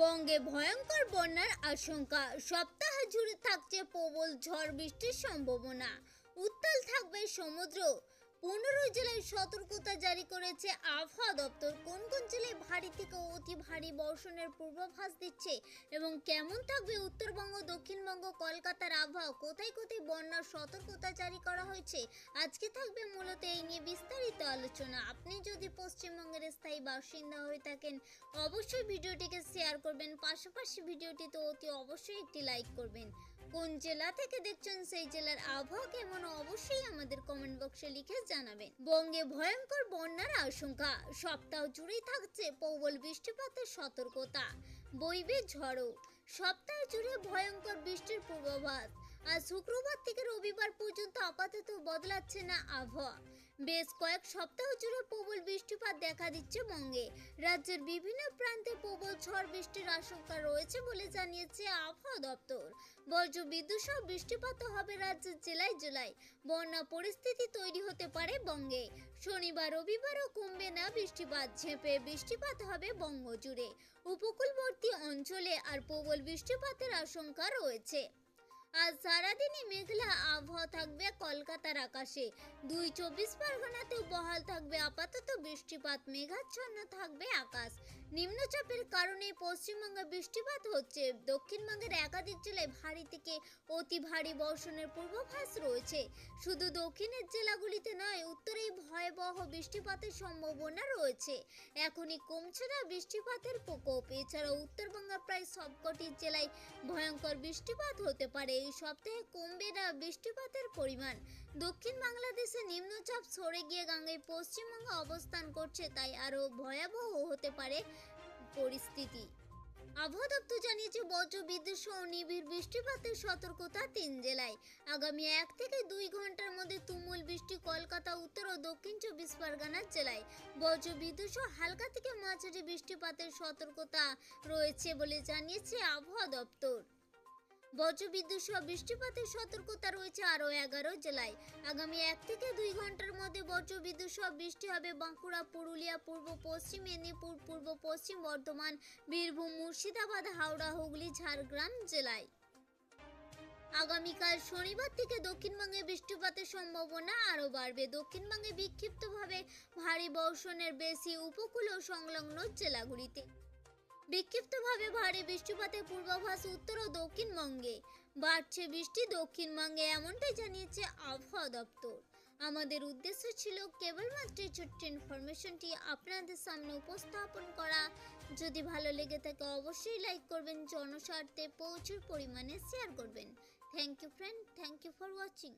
বঙ্গে ভয়ঙ্কর বন্যার আশঙ্কা। সপ্তাহ জুড়ে থাকছে প্রবল ঝড় বৃষ্টির সম্ভাবনা। উত্তাল থাকবে সমুদ্র। পনেরো জেলায় সতর্কতা জারি করেছে আবহাওয়া দপ্তর। কোন কোন জেলায় ভারী থেকে অতি ভারী বর্ষণের পূর্বাভাস দিচ্ছে এবং কেমন থাকবে উত্তরবঙ্গ, দক্ষিণবঙ্গ, কলকাতার আবহাওয়া? কোথায় কোথায় বন্যার সতর্কতা জারি করা হয়েছে? আজকে থাকবে মূলত এই নিয়ে বিস্তারিত আলোচনা। আপনি যদি পশ্চিমবঙ্গের স্থায়ী বাসিন্দা হয়ে থাকেন, অবশ্যই ভিডিওটিকে শেয়ার করবেন। পাশাপাশি ভিডিওটিতে অতি অবশ্যই একটি লাইক করবেন। কোন জেলা থেকে দেখছেন সেই জেলার আবহাওয়া কেমন, অবশ্যই আমাদের কমেন্ট বক্সে লিখে জানাবেন। বঙ্গে ভয়ঙ্কর বন্যার আশঙ্কা, সপ্তাহ জুড়েই থাকছে প্রবল বৃষ্টিপাতের সতর্কতা, বইবে ঝড়ো, সপ্তাহ জুড়ে ভয়ঙ্কর বৃষ্টির পূর্বাভাস, আর শুক্রবার থেকে রবিবার পর্যন্ত আপাতত বদলাচ্ছে না আবহাওয়া। বেশ কয়েক সপ্তাহ জুড়ে প্রবল বৃষ্টিপাত দেখা দিচ্ছে বঙ্গে। রাজ্যের বিভিন্ন প্রান্তে প্রবল ঝড় বৃষ্টির আশঙ্কা রয়েছে বলে জানিয়েছে আবহাওয়া দপ্তর। বজ্র বিদ্যুৎ সহ বৃষ্টিপাত হবে রাজ্যের জেলায় জেলায়। বন্যা পরিস্থিতি তৈরি হতে পারে বঙ্গে। শনিবার, রবিবারও কমবে না বৃষ্টিপাত, ঝেঁপে বৃষ্টিপাত হবে বঙ্গ জুড়ে উপকূলবর্তী অঞ্চলে আর প্রবল বৃষ্টিপাতের আশঙ্কা রয়েছে। আজ সারাদিনই মেঘলা আবহাওয়া থাকবে কলকাতার আকাশে। দুই চব্বিশ পরগনাতেও বহাল থাকবে আপাতত বৃষ্টিপাত, মেঘাচ্ছন্ন থাকবে আকাশ। নিম্নচাপের কারণে পশ্চিমবঙ্গে বৃষ্টিপাত হচ্ছে। দক্ষিণবঙ্গের একাধিক জেলায় ভারী থেকে অতি ভারী বর্ষণের পূর্বাভাস রয়েছে। শুধু দক্ষিণের জেলাগুলিতে নয়, উত্তরেই ভয়াবহ বৃষ্টিপাতের সম্ভাবনা রয়েছে। এখনই কমছে না বৃষ্টিপাতের প্রকোপ। এছাড়াও উত্তরবঙ্গের প্রায় সবকটি জেলায় ভয়ঙ্কর বৃষ্টিপাত হতে পারে। এই সপ্তাহে কমবে না বৃষ্টিপাতের পরিমাণ। দক্ষিণ বাংলাদেশে নিম্নচাপ সরে গিয়ে গাঙ্গেয় পশ্চিমবঙ্গে অবস্থান করছে, তাই আরও ভয়াবহ হতে পারে পরিস্থিতি। আবহাওয়া দপ্তর জানিয়েছে, বজ্র, বিদ্যুৎ সহ নিবিড় বৃষ্টিপাতের সতর্কতা তিন জেলায়। আগামী এক থেকে দুই ঘণ্টার মধ্যে তুমুল বৃষ্টি কলকাতা, উত্তর ও দক্ষিণ চব্বিশ পরগনার জেলায়। বজ্র, বিদ্যুৎ সহ হালকা থেকে মাঝারি বৃষ্টিপাতের সতর্কতা রয়েছে বলে জানিয়েছে আবহাওয়া দপ্তর। বজ্রবিদ্যুৎ সহ বৃষ্টিপাতের সতর্কতা রয়েছে আরও এগারো জেলায়। আগামী এক থেকে দুই ঘণ্টার মধ্যে বজ্রবিদ্যুৎ সহ বৃষ্টি হবে বাঁকুড়া, পুরুলিয়া, পূর্ব পশ্চিম মেদিনীপুর, পূর্ব পশ্চিম বর্ধমান, বীরভূম, মুর্শিদাবাদ, হাওড়া, হুগলি, ঝাড়গ্রাম জেলায়। আগামীকাল শনিবার থেকে দক্ষিণবঙ্গে বৃষ্টিপাতের সম্ভাবনা আরও বাড়বে। দক্ষিণবঙ্গে বিক্ষিপ্তভাবে ভারী বর্ষণের বেশি উপকূল ও সংলগ্ন জেলাগুলিতে। বিক্ষিপ্তভাবে ভারী বৃষ্টিপাতের পূর্বাভাস উত্তর ও দক্ষিণবঙ্গে। বাড়ছে বৃষ্টি দক্ষিণবঙ্গে এমনটাই জানিয়েছে আবহাওয়া দপ্তর। আমাদের উদ্দেশ্য ছিল কেবলমাত্র ছোট্ট ইনফরমেশনটি আপনাদের সামনে উপস্থাপন করা। যদি ভালো লেগে থাকে অবশ্যই লাইক করবেন, জনস্বার্থে প্রচুর পরিমাণে শেয়ার করবেন। Thank you friend thank you for watching